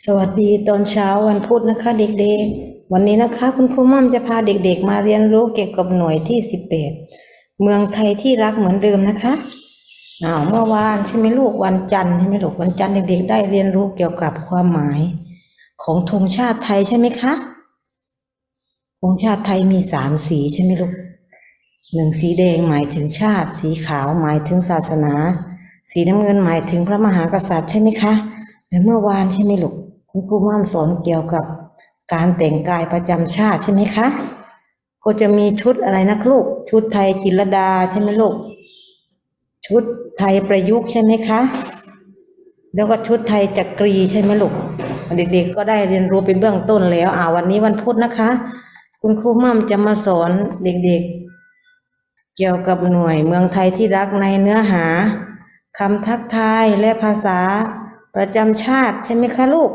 สวัสดีตอนเช้าวันพุธนะคะ เด็กๆ วันนี้นะคะ คุณครูม่อมจะพาเด็กๆ มาเรียนรู้เกี่ยวกับหน่วยที่สิบแปดเมืองไทยที่รักเหมือนเดิมนะคะอ้าวเมื่อวานใช่ไหมลูกวันจันทร์ใช่ไหมลูกวันจันทร์เด็กๆ ได้เรียนรู้เกี่ยวกับความหมาย ของธงชาติไทยใช่ไหมคะธงชาติไทยมีสามสีใช่ไหมลูกหนึ่งสีแดงหมายถึงชาติ สีขาวหมายถึงศาสนา สีน้ำเงินหมายถึงพระมหากษัตริย์ใช่ไหมคะและเมื่อวานใช่ไหมลูก คุณครูม่อมสอนเกี่ยวกับการแต่งกายประจำชาติใช่ไหมคะ ก็จะมีชุดอะไรนะลูก ชุดไทยจิรดาใช่ไหมลูก ชุดไทยประยุกต์ใช่ไหมคะ แล้วก็ชุดไทยจักรีใช่ไหมลูก เด็กๆก็ได้เรียนรู้ไปเบื้องต้นแล้ว อ่าวันนี้วันพุธนะคะ คุณครูม่อมจะมาสอนเด็กๆ เกี่ยวกับหน่วยเมืองไทยที่รักในเนื้อหาคำทักทายและภาษาประจำชาติใช่ไหมคะลูก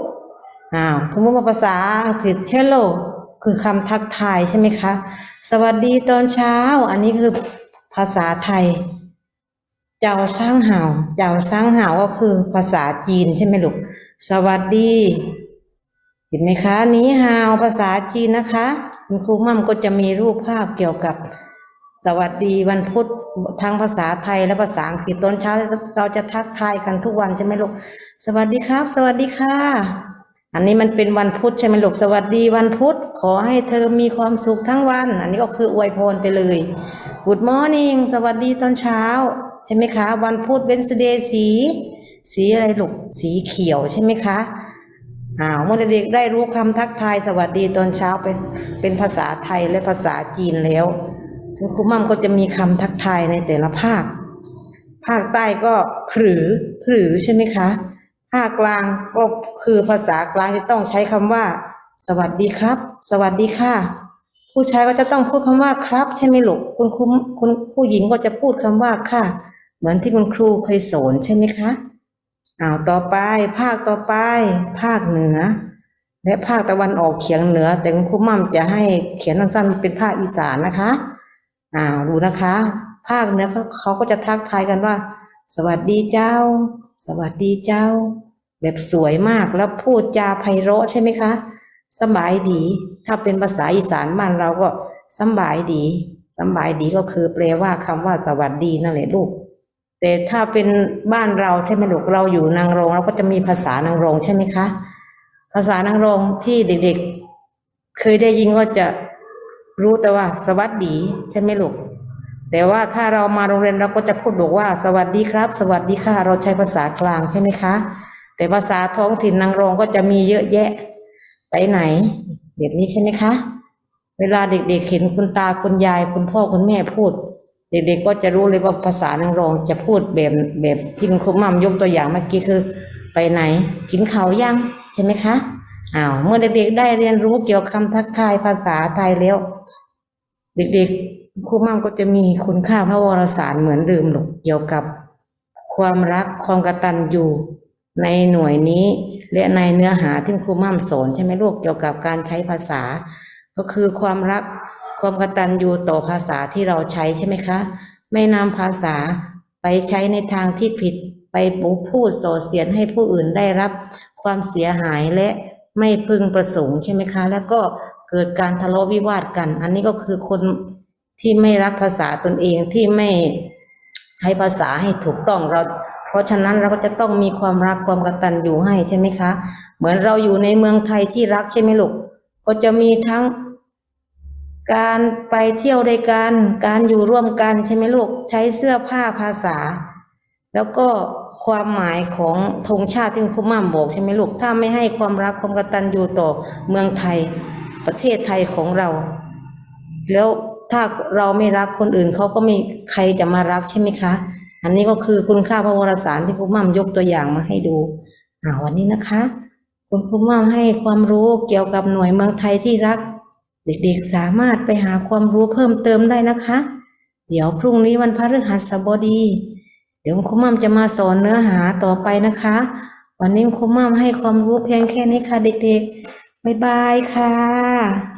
อ้าวสมมติว่าภาษาอังกฤษ hello คือคำทักทายใช่ไหมคะ สวัสดีตอนเช้า อันนี้คือภาษาไทย เจ้าสร้างเห่า เจ้าสร้างเห่าก็คือภาษาจีนใช่ไหมลูก สวัสดี เห็นไหมคะนี้ฮาวภาษาจีนนะคะ คุณครูมั่มก็จะมีรูปภาพเกี่ยวกับ สวัสดีวันพุธทั้งภาษาไทยและภาษาอังกฤษตอนเช้าเราจะทักทายกันทุกวันใช่ไหมลูก สวัสดีครับ สวัสดีค่ะ อันนี้มันเป็นวันพุธใช่ไหมลูกสวัสดีวันพุธขอให้เธอมีความสุขทั้งวัน อันนี้ก็คืออวยพรไปเลย Good morning สวัสดีตอนเช้า ใช่ไหมคะ วันพุธเวนสเดย์สี สีอะไรลูกสีเขียวใช่ไหมคะอ้าวเมื่อเด็กได้รู้คำทักทายสวัสดีตอนเช้าเป็นเป็นภาษาไทยและภาษาจีนแล้วคุณครูมั่มก็จะมีคำทักทายในแต่ละภาค ภาคใต้ก็ผือผือใช่ไหมคะ ภาคกลางก็คือภาษากลางที่ต้องใช้คำว่า สวัสดีครับ สวัสดีค่ะ ผู้ชายก็จะต้องพูดคำว่าครับ ใช่ไหมลูกคุณครูคุณผู้หญิงก็จะพูดคำว่าค่ะ เหมือนที่คุณครูเคยสอนใช่ไหมคะอ้าวต่อไป ภาคต่อไป ภาคเหนือ และภาคตะวันออกเฉียงเหนือ แต่คุณครูมั่มจะให้เขียนสั้นๆเป็นภาคอีสานนะคะอ้าวดูนะคะ ภาคเหนือเขาก็จะทักทายกันว่า สวัสดีเจ้า สวัสดีเจ้า แบบสวยมากแล้วพูดจาไพเราะใช่ไหมคะสบายดี ถ้าเป็นภาษาอีสานบ้านเราก็สบายดีสบายดีก็คือแปลว่าคำว่าสวัสดีนั่นแหละลูก แต่ถ้าเป็นบ้านเราใช่ไหมลูกเราอยู่นางรองเราก็จะมีภาษานางรองใช่ไหมคะ ภาษานางรองที่เด็กๆ เคยได้ยินก็จะรู้แต่ว่า สวัสดีใช่ไหมลูก แต่ว่าถ้าเรามาโรงเรียนเราก็จะพูดบอกว่า สวัสดีครับ สวัสดีค่ะ เราใช้ภาษากลางใช่ไหมคะ แต่ภาษาท้องถิ่นนางรองก็จะมีเยอะแยะ ไปไหนแบบนี้ใช่ไหมคะ เวลาเด็กๆเห็นคุณตาคุณยายคุณพ่อคุณแม่พูด เด็กๆก็จะรู้เลยว่าภาษานางรองจะพูดแบบแบบที่คุณมัมยกตัวอย่างเมื่อกี้คือ ไปไหน กินข้าวยังใช่ไหมคะอ้าวเมื่อเด็กๆได้เรียนรู้เกี่ยวกับคำทักทายภาษาไทยแล้ว เด็กๆครูมั่มก็จะมีคุณค่าพระวรสารเหมือนเดิมหรอกเกี่ยวกับความรักความกตัญญู ในหน่วยนี้และในเนื้อหาที่ครูมั่มสอนใช่ไหมลูกเกี่ยวกับการใช้ภาษา ก็คือความรักความกตัญญูต่อภาษาที่เราใช้ใช่ไหมคะ ไม่นำภาษาไปใช้ในทางที่ผิดไปบุพูดโสเสียดให้ผู้อื่นได้รับความเสียหายและไม่พึงประสงค์ใช่ไหมคะ แล้วก็เกิดการทะเลาะวิวาทกัน อันนี้ก็คือคนที่ไม่รักภาษาตนเองที่ไม่ใช้ภาษาให้ถูกต้องเรา ราะฉะนั้นเราก็จะต้องมีความรักความกตัญญูให้ใช่ไหมคะ เหมือนเราอยู่ในเมืองไทยที่รักใช่ไหมลูกก็จะมีทั้งการไปเที่ยวด้วยกันการอยู่ร่วมกันใช่ไหมลูกใช้เสื้อผ้าภาษา แล้วก็ความหมายของธงชาติที่คุณม่ามบอกใช่ไหมลูกถ้าไม่ให้ความรักความกตัญญูต่อเมืองไทย ประเทศไทยของเรา แล้วถ้าเราไม่รักคนอื่นเขาก็ไม่ใครจะมารักใช่ไหมคะ อันนี้ก็คือคุณค่าพระวรสารที่คุณม่ามยกตัวอย่างมาให้ดูอ่าวันนี้นะคะ คุณครูม่ามให้ความรู้เกี่ยวกับหน่วยเมืองไทยที่รัก เด็กๆสามารถไปหาความรู้เพิ่มเติมได้นะคะ เดี๋ยวพรุ่งนี้วันพฤหัสบดี เดี๋ยวคุณครูม่มจะมาสอนเนื้อหาต่อไปนะคะ วันนี้คุณครูม่มให้ความรู้เพียงแค่นี้ค่ะเด็กๆบ๊ายบายค่ะ